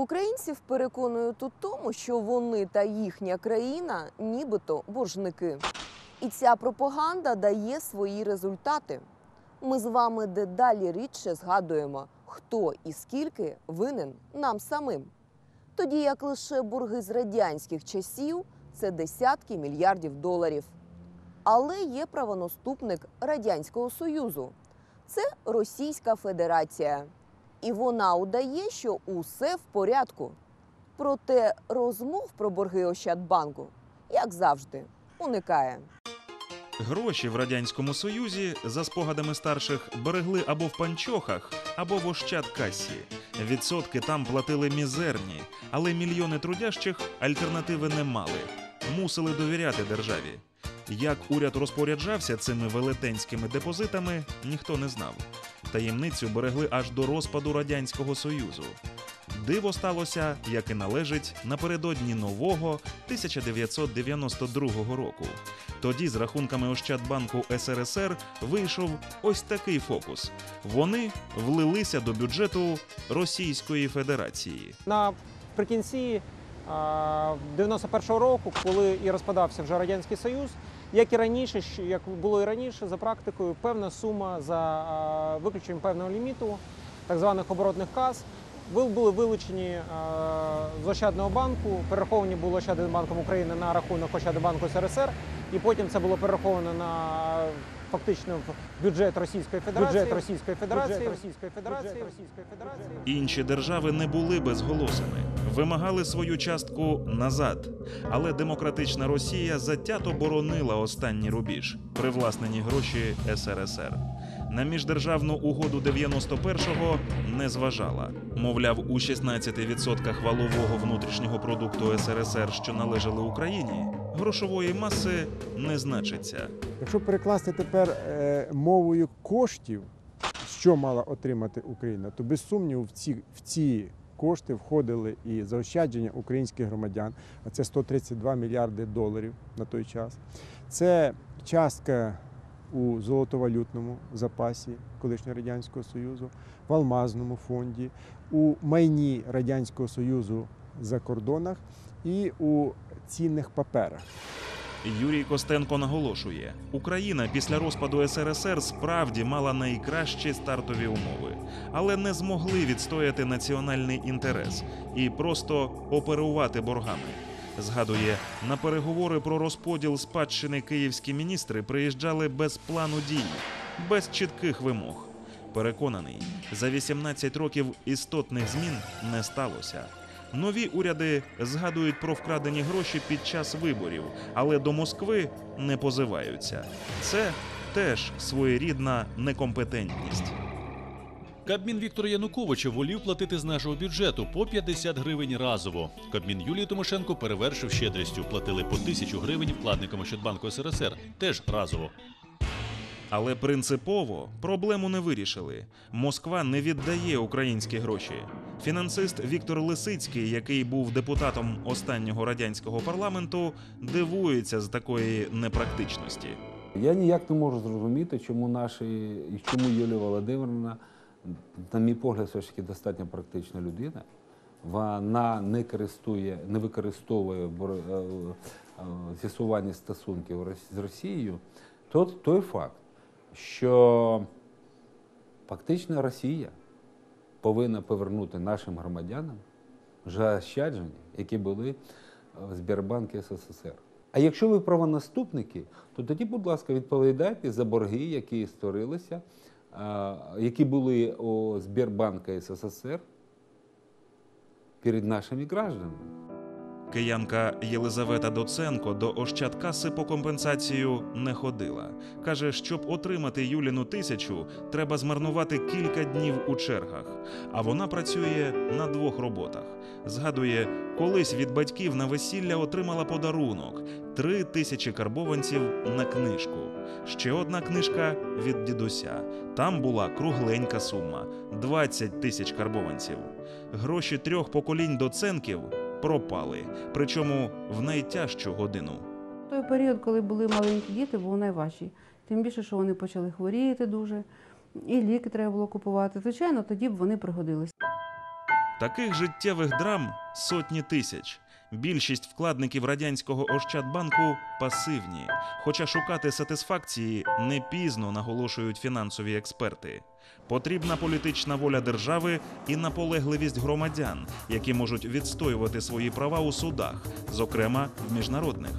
Українців переконують у тому, що вони та їхня країна нібито боржники. І ця пропаганда дає свої результати. Ми з вами дедалі рідше згадуємо, хто і скільки винен нам самим. Тоді як лише борги з радянських часів це десятки мільярдів доларів. Але є правонаступник Радянського Союзу це Російська Федерація. І вона удає, що усе в порядку. Проте розмов про борги Ощадбанку, як завжди, уникає. Гроші в радянському союзі, за спогадами старших, берегли або в панчохах, або в ощадкасі. Відсотки там платили мізерні, але мільйони трудящих альтернативи не мали, мусили довіряти державі. Як уряд розпоряджався цими велетенськими депозитами, ніхто не знав. Таємницю берегли аж до розпаду радянського союзу. Диво сталося, як і належить, напередодні нового 1992 року. Тоді з рахунками Ощадбанку СРСР вийшов ось такий фокус. Вони влилися до бюджету Російської Федерації. Наприкінці а, 91-го року, коли і розпадався вже Радянський Союз, як і раніше, як було і раніше, за практикою, певна сума за виключенням певного ліміту, так званих оборотних кас, були вилучені з Ощадного банку, перераховані були Ощадним банком України на рахунок Ощадбанку СРСР, і потім це було перераховано на фактично в бюджет Російської Федерації. Бюджет Російської Федерації. Російської Федерації. Російської Федерації. Інші держави не були безголосими, вимагали свою частку назад. Але демократична Росія затято боронила останній рубіж привласнені гроші СРСР. На міждержавну угоду 91-го не зважала. Мовляв, у 16% валового внутрішнього продукту СРСР, що належали Україні, грошової маси не значиться. Якщо перекласти тепер е, мовою коштів, що мала отримати Україна, то без сумніву в ці, в ці кошти входили і заощадження українських громадян, а це 132 мільярди доларів на той час. Це частка у золотовалютному запасі колишнього Радянського Союзу, в алмазному фонді, у майні Радянського Союзу за кордонах і у цінних паперах. Юрій Костенко наголошує, Україна після розпаду СРСР справді мала найкращі стартові умови, але не змогли відстояти національний інтерес і просто оперувати боргами. Згадує, на переговори про розподіл спадщини київські міністри приїжджали без плану дій, без чітких вимог. Переконаний, за 18 років істотних змін не сталося. Нові уряди згадують про вкрадені гроші під час виборів, але до Москви не позиваються. Це теж своєрідна некомпетентність. Кабмін Віктора Януковича волів платити з нашого бюджету по 50 гривень разово. Кабмін Юлії Тимошенко перевершив щедрістю. Платили по тисячу гривень вкладникам Ощадбанку СРСР. Теж разово. Але принципово проблему не вирішили. Москва не віддає українські гроші. Фінансист Віктор Лисицький, який був депутатом останнього радянського парламенту, дивується з такої непрактичності. Я ніяк не можу зрозуміти, чому наші і чому Юлія Володимирівна, на мій погляд, все ж таки достатньо практична людина. Вона не користує, не використовує е, е, з'ясування стосунків з Росією. То той факт, що фактично Росія повинна повернути нашим громадянам заощадження, які були в Сбербанку СССР. А якщо ви правонаступники, то тоді, будь ласка, відповідайте за борги, які створилися, які були у Сбербанка СССР перед нашими гражданами. Киянка Єлизавета Доценко до Ощадкаси по компенсацію не ходила. Каже, щоб отримати Юліну тисячу, треба змарнувати кілька днів у чергах. А вона працює на двох роботах. Згадує, колись від батьків на весілля отримала подарунок три тисячі карбованців на книжку. Ще одна книжка від дідуся. Там була кругленька сума 20 тисяч карбованців. Гроші трьох поколінь доценків пропали, причому в найтяжчу годину. Той період, коли були маленькі діти, був найважчий. Тим більше, що вони почали хворіти дуже, і ліки треба було купувати. Звичайно, тоді б вони пригодились. Таких життєвих драм сотні тисяч. Більшість вкладників радянського Ощадбанку пасивні, хоча шукати сатисфакції не пізно наголошують фінансові експерти. Потрібна політична воля держави і наполегливість громадян, які можуть відстоювати свої права у судах, зокрема в міжнародних.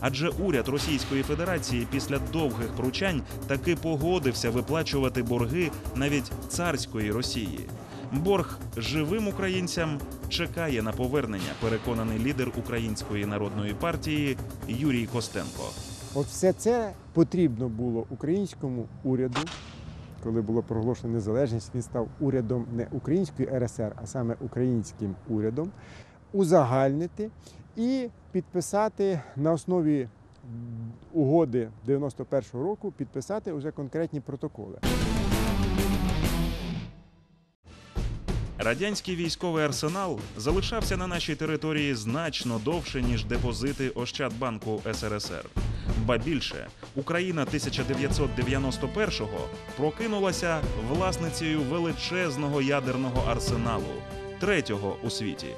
Адже уряд Російської Федерації після довгих пручань таки погодився виплачувати борги навіть царської Росії. Борг живим українцям чекає на повернення, переконаний лідер Української народної партії Юрій Костенко. От все це потрібно було українському уряду, коли було проголошено незалежність, він став урядом не української РСР, а саме українським урядом, узагальнити і підписати на основі угоди 91-го року, підписати вже конкретні протоколи. Радянський військовий арсенал залишався на нашій території значно довше ніж депозити Ощадбанку СРСР. Ба більше, Україна 1991-го прокинулася власницею величезного ядерного арсеналу, третього у світі.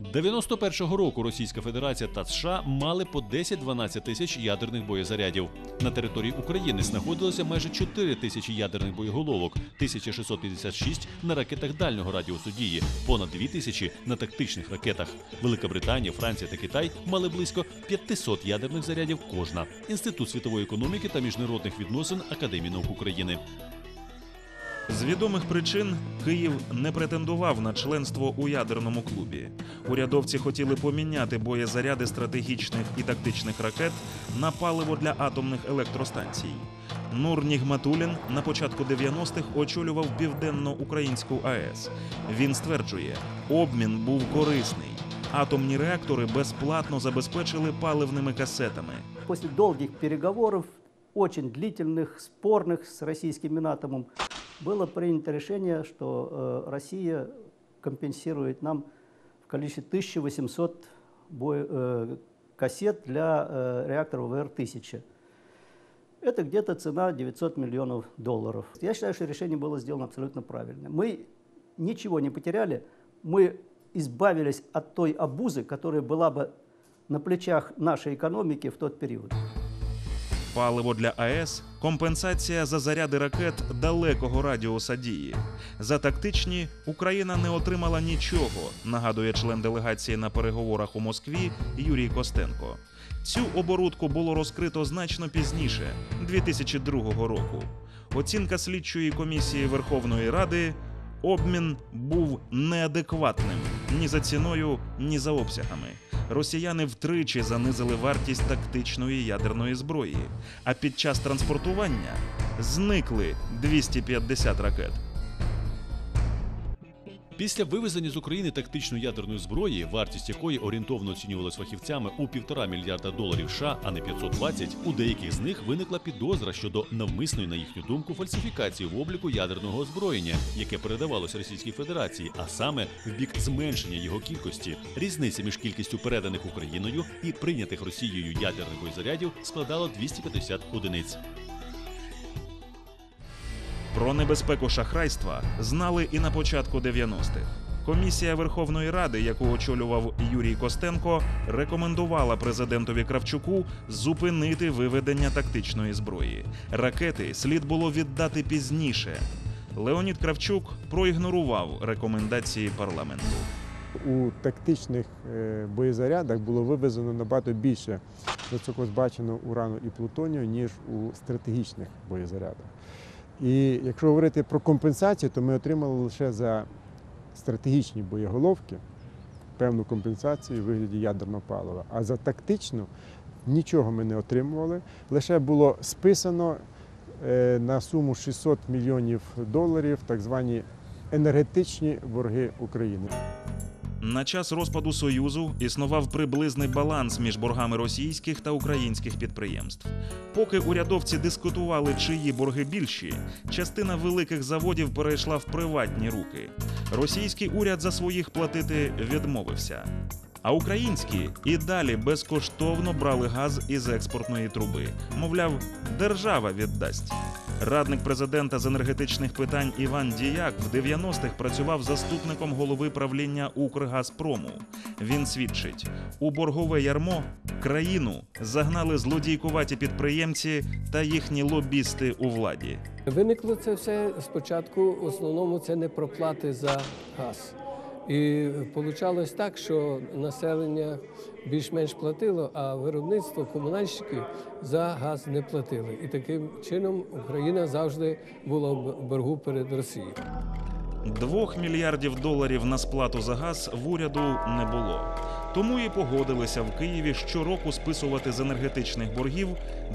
91-го року Російська Федерація та США мали по 10-12 тисяч ядерних боєзарядів. На території України знаходилося майже 4 тисячі ядерних боєголовок, 1656 на ракетах дальнього радіусу дії, понад 2 тисячі на тактичних ракетах. Велика Британія, Франція та Китай мали близько 500 ядерних зарядів кожна. Інститут світової економіки та міжнародних відносин Академії наук України. З відомих причин Київ не претендував на членство у ядерному клубі. Урядовці хотіли поміняти боєзаряди стратегічних і тактичних ракет на паливо для атомних електростанцій. Нур Нігматулін на початку 90-х очолював південно-українську АЕС. Він стверджує, обмін був корисний. Атомні реактори безплатно забезпечили паливними касетами. После долгих переговоров, очень длительных, спорных с российским Минатомом, было принято решение, что э, Россия компенсирует нам в количестве 1800 бой- э, кассет для э, реакторов ВР-1000. Это где-то цена 900 миллионов долларов. Я считаю, что решение было сделано абсолютно правильно. Мы ничего не потеряли, мы избавились от той обузы, которая была бы на плечах нашей экономики в тот период. Паливо для АЕС компенсація за заряди ракет далекого радіуса дії. За тактичні Україна не отримала нічого, нагадує член делегації на переговорах у Москві Юрій Костенко. Цю оборудку було розкрито значно пізніше, 2002 року. Оцінка слідчої комісії Верховної Ради обмін був неадекватним ні за ціною, ні за обсягами. Росіяни втричі занизили вартість тактичної ядерної зброї, а під час транспортування зникли 250 ракет. Після вивезення з України тактичної ядерної зброї, вартість якої орієнтовно оцінювалась фахівцями у півтора мільярда доларів США, а не 520, у деяких з них виникла підозра щодо навмисної, на їхню думку, фальсифікації в обліку ядерного озброєння, яке передавалось Російській Федерації, а саме в бік зменшення його кількості. Різниця між кількістю переданих Україною і прийнятих Росією ядерних боєзарядів складала 250 одиниць. Про небезпеку шахрайства знали і на початку 90-х. Комісія Верховної Ради, яку очолював Юрій Костенко, рекомендувала президентові Кравчуку зупинити виведення тактичної зброї. Ракети слід було віддати пізніше. Леонід Кравчук проігнорував рекомендації парламенту. У тактичних е, боєзарядах було вивезено набагато більше високозбаченого урану і плутонію, ніж у стратегічних боєзарядах. І якщо говорити про компенсацію, то ми отримали лише за стратегічні боєголовки певну компенсацію у вигляді ядерного палива. А за тактичну нічого ми не отримували. Лише було списано е, на суму 600 мільйонів доларів так звані енергетичні борги України. На час розпаду Союзу існував приблизний баланс між боргами російських та українських підприємств. Поки урядовці дискутували, чиї борги більші, частина великих заводів перейшла в приватні руки. Російський уряд за своїх платити відмовився. А українські і далі безкоштовно брали газ із експортної труби. Мовляв, держава віддасть. Радник президента з енергетичних питань Іван Діяк в 90-х працював заступником голови правління Укргазпрому. Він свідчить: у боргове ярмо країну загнали злодійкуваті підприємці та їхні лобісти у владі. Виникло це все спочатку, в основному це не проплати за газ. І вийшло так, що населення більш-менш платило, а виробництво комунальщики за газ не платили. І таким чином Україна завжди була в боргу перед Росією. Двох мільярдів доларів на сплату за газ в уряду не було. Тому і погодилися в Києві щороку списувати з енергетичних боргів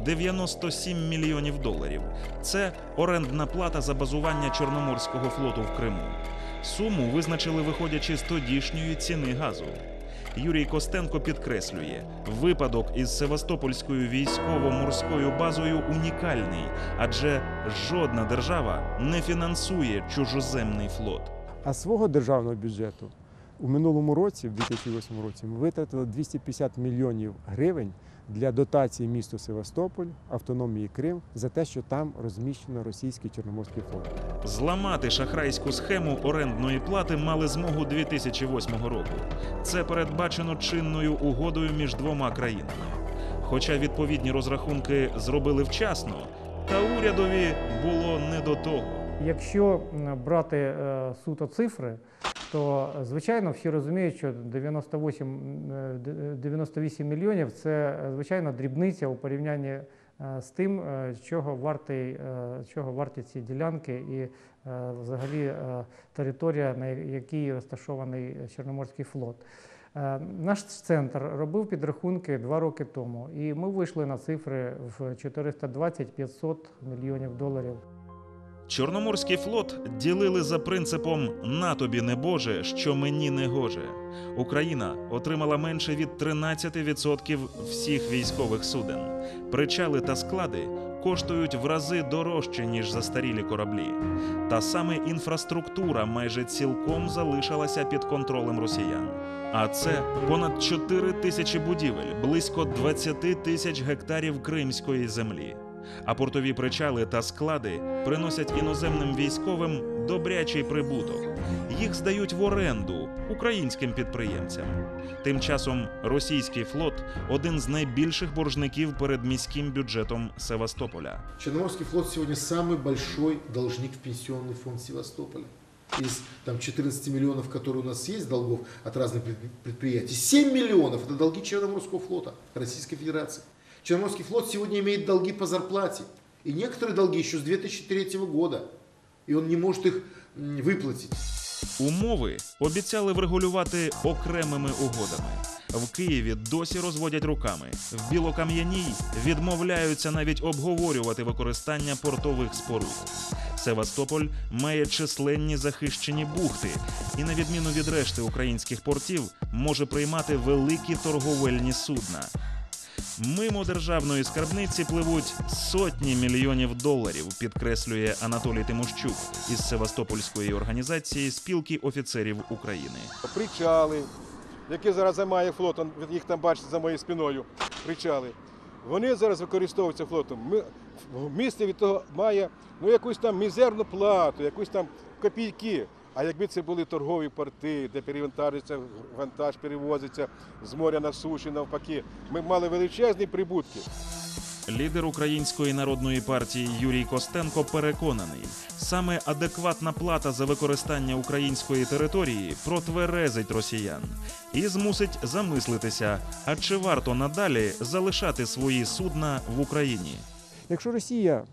97 мільйонів доларів. Це орендна плата за базування Чорноморського флоту в Криму. Суму визначили виходячи з тодішньої ціни газу. Юрій Костенко підкреслює, випадок із Севастопольською військово-морською базою унікальний, адже жодна держава не фінансує чужоземний флот. А свого державного бюджету у минулому році, в 2008 році, ми витратили 250 мільйонів гривень для дотації місту Севастополь, автономії Крим за те, що там розміщено російський чорноморський флот. Зламати шахрайську схему орендної плати мали змогу 2008 року. Це передбачено чинною угодою між двома країнами. Хоча відповідні розрахунки зробили вчасно, та урядові було не до того. Якщо брати е, суто цифри, то звичайно всі розуміють, що 98, е, 98 мільйонів це е, звичайно дрібниця у порівнянні з тим, е, чого вартий, е, чого варті ці ділянки і взагалі територія, на якій розташований Чорноморський флот. Е, Наш центр робив підрахунки два роки тому, і ми вийшли на цифри в 420-500 мільйонів доларів. Чорноморський флот ділили за принципом «на тобі не Боже, що мені не гоже». Україна отримала менше від 13% всіх військових суден. Причали та склади коштують в рази дорожче, ніж застарілі кораблі. Та саме інфраструктура майже цілком залишилася під контролем росіян. А це понад 4 тисячі будівель, близько 20 тисяч гектарів кримської землі А портові причали та склади приносять іноземним військовим добрячий прибуток. Їх здають в оренду українським підприємцям. Тим часом російський флот один з найбільших боржників перед міським бюджетом Севастополя. Черноморский флот сегодня самый большой должник в пенсионный фонд Севастополя. Из там, 14 миллионов, которые у нас есть долгов от разных предпри- предприятий, 7 миллионов это долги Черноморского флота Российской Федерации. Черноморский флот сегодня имеет долги по зарплате. И некоторые долги еще с 2003 года. И он не может их м, выплатить. Умови обіцяли врегулювати окремими угодами. В Києві досі розводять руками. В Білокам'яній відмовляються навіть обговорювати використання портових споруд. Севастополь має численні захищені бухти і, на відміну від решти українських портів, може приймати великі торговельні судна. Мимо державної скарбниці пливуть сотні мільйонів доларів, підкреслює Анатолій Тимощук із Севастопольської організації спілки офіцерів України. причали, які зараз займає флотом, їх там бачите за моєю спиною, причали. Вони зараз використовуються флотом. Ми, місто від того має ну, якусь там мізерну плату, якусь там копійки. А якби це були торгові порти, де перевантажується вантаж, перевозиться з моря на суші, навпаки, ми б мали величезні прибутки. Лідер Української народної партії Юрій Костенко переконаний, саме адекватна плата за використання української території протверезить росіян і змусить замислитися, а чи варто надалі залишати свої судна в Україні. Якщо Росія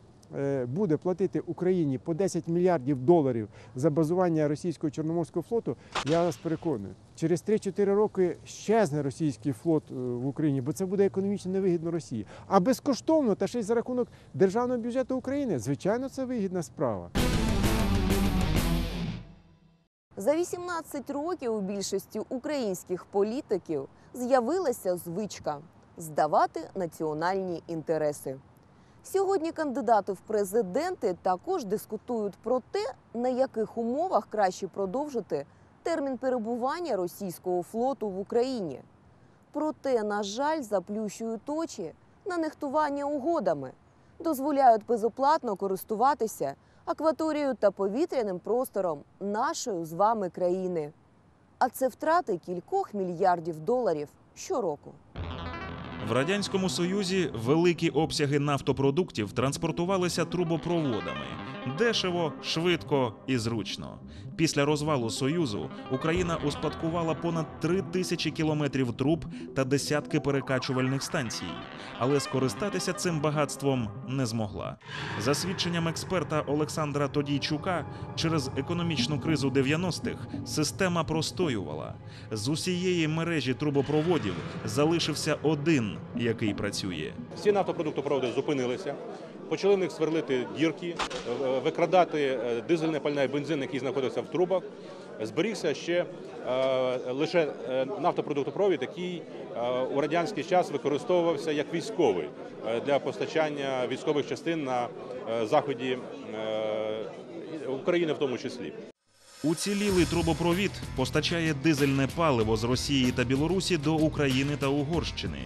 буде платити Україні по 10 мільярдів доларів за базування російського чорноморського флоту, я вас переконую, через 3-4 роки щезне російський флот е, в Україні, бо це буде економічно невигідно Росії. А безкоштовно та ще й за рахунок державного бюджету України, звичайно, це вигідна справа. За 18 років у більшості українських політиків з'явилася звичка здавати національні інтереси. Сьогодні кандидати в президенти також дискутують про те, на яких умовах краще продовжити термін перебування російського флоту в Україні. Проте, на жаль, заплющують очі на нехтування угодами, дозволяють безоплатно користуватися акваторією та повітряним простором нашої з вами країни. А це втрати кількох мільярдів доларів щороку. В радянському союзі великі обсяги нафтопродуктів транспортувалися трубопроводами дешево, швидко і зручно. Після розвалу союзу Україна успадкувала понад три тисячі кілометрів труб та десятки перекачувальних станцій, але скористатися цим багатством не змогла. За свідченням експерта Олександра Тодійчука, через економічну кризу 90-х система простоювала. З усієї мережі трубопроводів залишився один, який працює. Всі нафтопродуктопроводи зупинилися. Почали в них сверлити дірки, е, викрадати е, дизельне пальне і бензин, який знаходився в трубах. Зберігся ще е, лише е, нафтопродуктопровід, який е, у радянський час використовувався як військовий для постачання військових частин на е, заході е, України, в тому числі. Уцілілий трубопровід постачає дизельне паливо з Росії та Білорусі до України та Угорщини.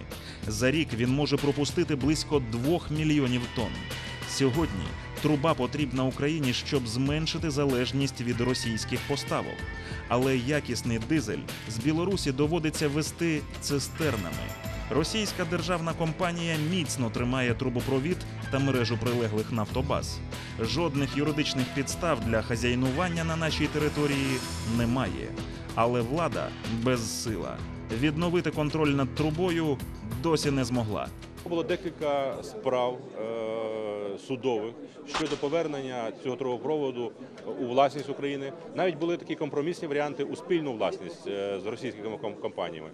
За рік він може пропустити близько 2 мільйонів тонн. Сьогодні труба потрібна Україні, щоб зменшити залежність від російських поставок. Але якісний дизель з Білорусі доводиться вести цистернами. Російська державна компанія міцно тримає трубопровід та мережу прилеглих нафтобаз. Жодних юридичних підстав для хазяйнування на нашій території немає. Але влада безсила. Відновити контроль над трубою досі не змогла. Було декілька справ е, судових щодо повернення цього трубопроводу у власність України. Навіть були такі компромісні варіанти у спільну власність е, з російськими ком- компаніями.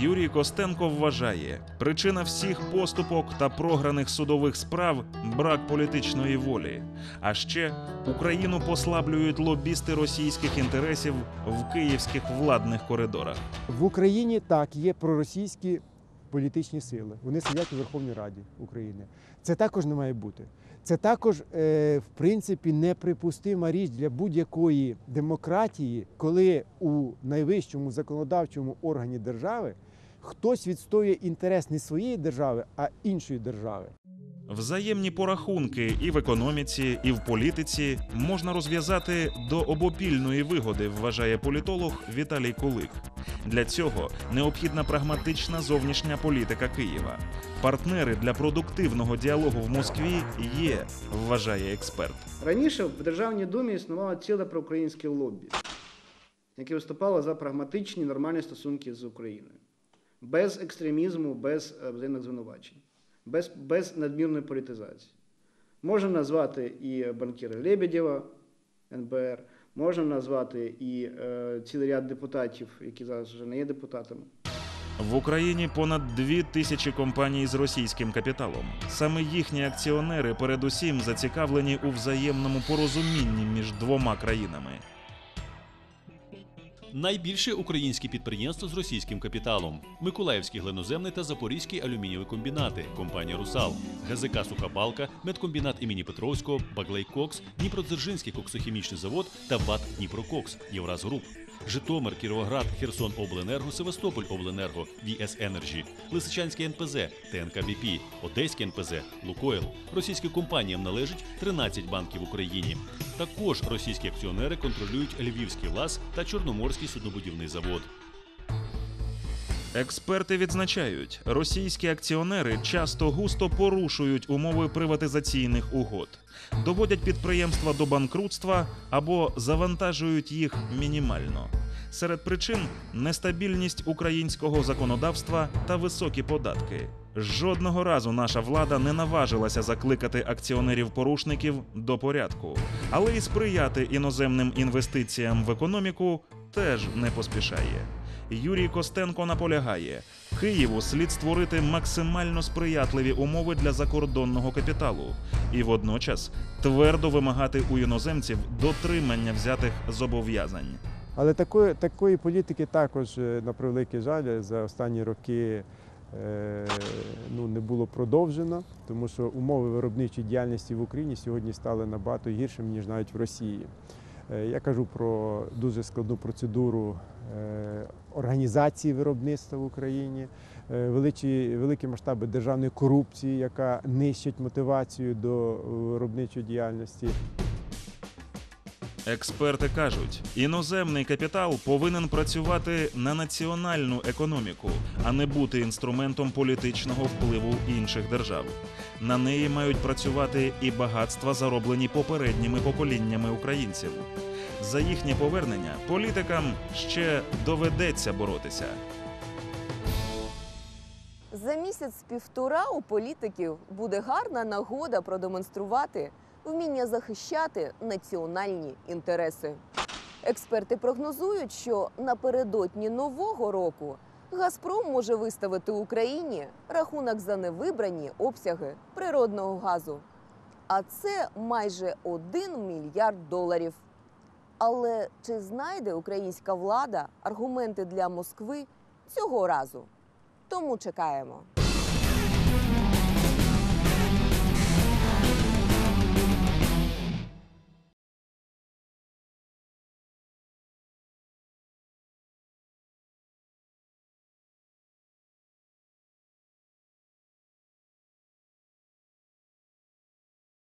Юрій Костенко вважає, причина всіх поступок та програних судових справ брак політичної волі. А ще Україну послаблюють лобісти російських інтересів в київських владних коридорах. В Україні так є проросійські політичні сили. Вони сидять у Верховній Раді України. Це також не має бути. Це також, е, в принципі, неприпустима річ для будь-якої демократії, коли у найвищому законодавчому органі держави хтось відстоює інтерес не своєї держави, а іншої держави. Взаємні порахунки і в економіці, і в політиці можна розв'язати до обопільної вигоди, вважає політолог Віталій Кулик. Для цього необхідна прагматична зовнішня політика Києва. Партнери для продуктивного діалогу в Москві є, вважає експерт. Раніше в Державній думі існувало ціле проукраїнське лобі, яке виступало за прагматичні нормальні стосунки з Україною, без екстремізму, без е, взаємних звинувачень, без, без надмірної політизації. Можна назвати і банкіра Лебедєва, НБР, можна назвати і е, цілий ряд депутатів, які зараз вже не є депутатами. В Україні понад дві тисячі компаній з російським капіталом. Саме їхні акціонери передусім зацікавлені у взаємному порозумінні між двома країнами. Найбільше українські підприємства з російським капіталом: Миколаївський глиноземний та Запорізький алюмінієві комбінати, компанія Русал, ГЗК Сухопалка, медкомбінат імені Петровського, Баглейкокс, Дніпродзержинський коксохімічний завод та ВАТ Дніпрококс, Євразгруп. Житомир, Кіровоград, Херсон Обленерго, Севастополь Обленерго, ВІС Енерджі, Лисичанський НПЗ, ТНК БП, Одеський НПЗ, Лукойл. Російським компаніям належить 13 банків в Україні. Також російські акціонери контролюють Львівський ЛАЗ та Чорноморський суднобудівний завод. Експерти відзначають, російські акціонери часто густо порушують умови приватизаційних угод, доводять підприємства до банкрутства або завантажують їх мінімально. Серед причин нестабільність українського законодавства та високі податки. Жодного разу наша влада не наважилася закликати акціонерів-порушників до порядку, але і сприяти іноземним інвестиціям в економіку теж не поспішає. Юрій Костенко наполягає, Києву слід створити максимально сприятливі умови для закордонного капіталу і водночас твердо вимагати у іноземців дотримання взятих зобов'язань. Але такої, такої політики також, е, на превеликий жаль, за останні роки е, ну, не було продовжено, тому що умови виробничої діяльності в Україні сьогодні стали набагато гіршими, ніж навіть в Росії. Е, Я кажу про дуже складну процедуру е, організації виробництва в Україні, е, великі, великі масштаби державної корупції, яка нищить мотивацію до виробничої діяльності. Експерти кажуть, іноземний капітал повинен працювати на національну економіку, а не бути інструментом політичного впливу інших держав. На неї мають працювати і багатства, зароблені попередніми поколіннями українців. За їхнє повернення політикам ще доведеться боротися. За місяць-півтора у політиків буде гарна нагода продемонструвати вміння захищати національні інтереси. Експерти прогнозують, що напередодні нового року Газпром може виставити Україні рахунок за невибрані обсяги природного газу. А це майже 1 мільярд доларів. Але чи знайде українська влада аргументи для Москви цього разу? Тому чекаємо.